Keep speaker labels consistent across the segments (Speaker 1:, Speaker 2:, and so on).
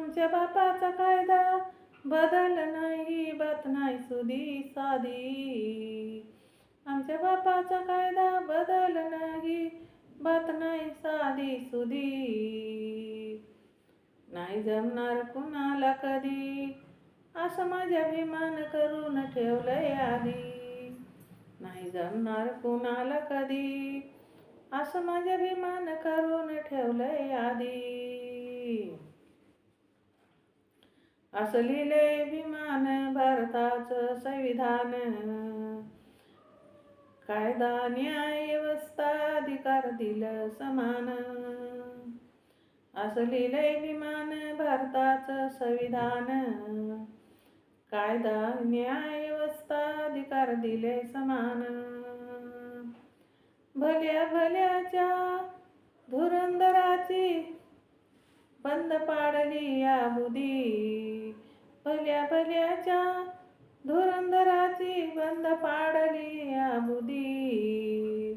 Speaker 1: आमच्या बापाचा कायदा बदल नाही बात नाही सुदी साधी. आमच्या बापाचा कायदा बदल नाही बात नाही साधी सुदी नाही जमणार कुणाला कधी असं माझ्या अभिमान करून ठेवलंय आधी. नाही जमणार कुणाला कधी असं माझ्या अभिमान करून ठेवलंय आधी. असं विमान भारताचं संविधान. कायदा न्याय व्यवस्था अधिकार दिलं समान. असं लिहिलंय विमान भारताचं संविधान. कायदा न्याय व्यवस्था अधिकार दिले समान. भल्या भल्याच्या धुरंदराची बंद पाडली या बुदी भल्या भल्याच्या धुरंधराची बंद पाडली आबुदी.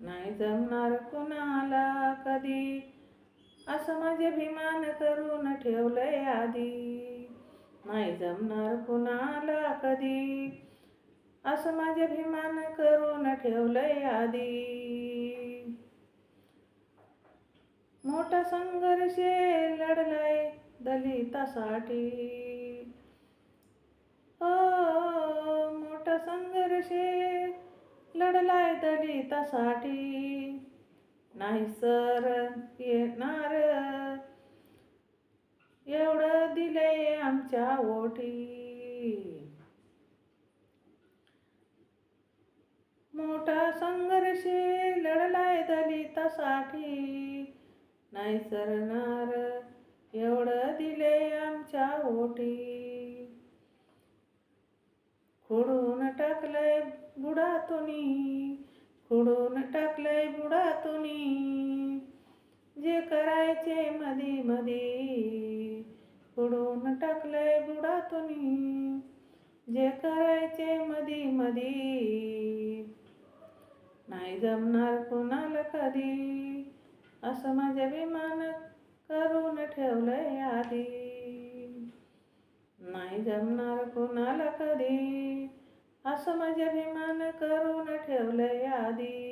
Speaker 1: नाही जमणार कुणाला कधी. असं माझे अभिमान करून ठेवलंय आधी. नाही जमणार कुणाला कधी. असं माझे अभिमान करून ठेवलंय आधी. मोठा संघर्ष लढलाय. दलितासाठी. हो मोठा संघर्ष लढलाय दलितासाठी. नाही सर येणार. एवढं दिलंय आमच्या ओटी. मोठा संघर्ष लढलाय दलितासाठी. नाही सरणार. एवढं दिले आमच्या ओटी. खोडून टाकलंय बुडातुनी खोडून टाकलंय बुडातुनी. जे करायचे मधी मधी खोडून टाकलंय बुडातुनी. जे करायचे मधी मधी नाही जमणार कोणाला कधी. असं माझ्या विमानात करून ठेवलंय आधी. नाही जमणार कोणाला कधी. असं माझ्या अभिमान करून ठेवलंय आधी.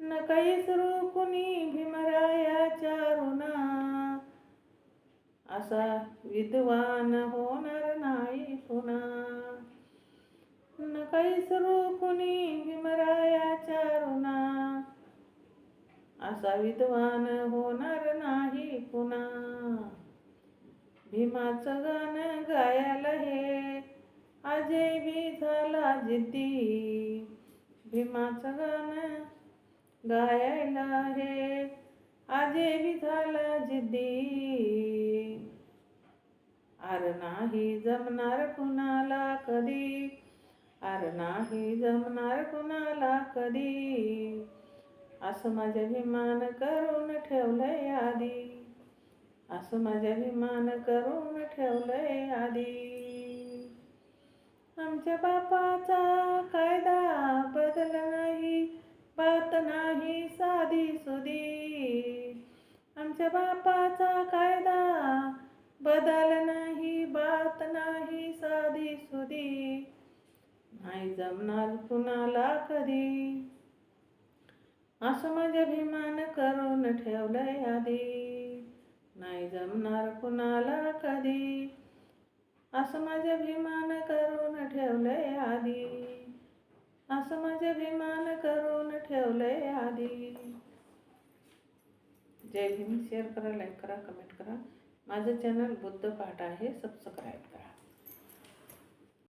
Speaker 1: न काही सुरू कुणी भीमरायाच्या ऋणा. असा विद्वान होणार नाही पुन्हा. न काही सुरू असा विद्वान होणार नाही पुन्हा. भीमाचं गाणं गायला हे अजय बी झाला जिद्दी. भीमाचं गाणं गायला हे अजय बी झाला जिद्दी. आर नाही जमणार कुणाला कधी आर नाही जमणार कुणाला कधी. असं माझ्या विमान करून ठेवलंय आधी. असं माझ्या विमान करून ठेवलंय आधी. आमच्या बापाचा कायदा बदल नाही बात नाही साधी सुदी आमच्या बापाचा कायदा बदल नाही बात नाही साधी सुदी नाही जमणार कुणाला कधी. असं माझ्या अभिमान करून ठेवलंय आधी. नाही जमणार कुणाला कधी. असं माझ्या अभिमान करून ठेवलंय आधी. असं माझ्या अभिमान करून ठेवलंय आधी. जय भीम शेअर करा लाईक करा कमेंट करा. माझं चॅनल बुद्ध पाठ आहे. सबस्क्राईब करा.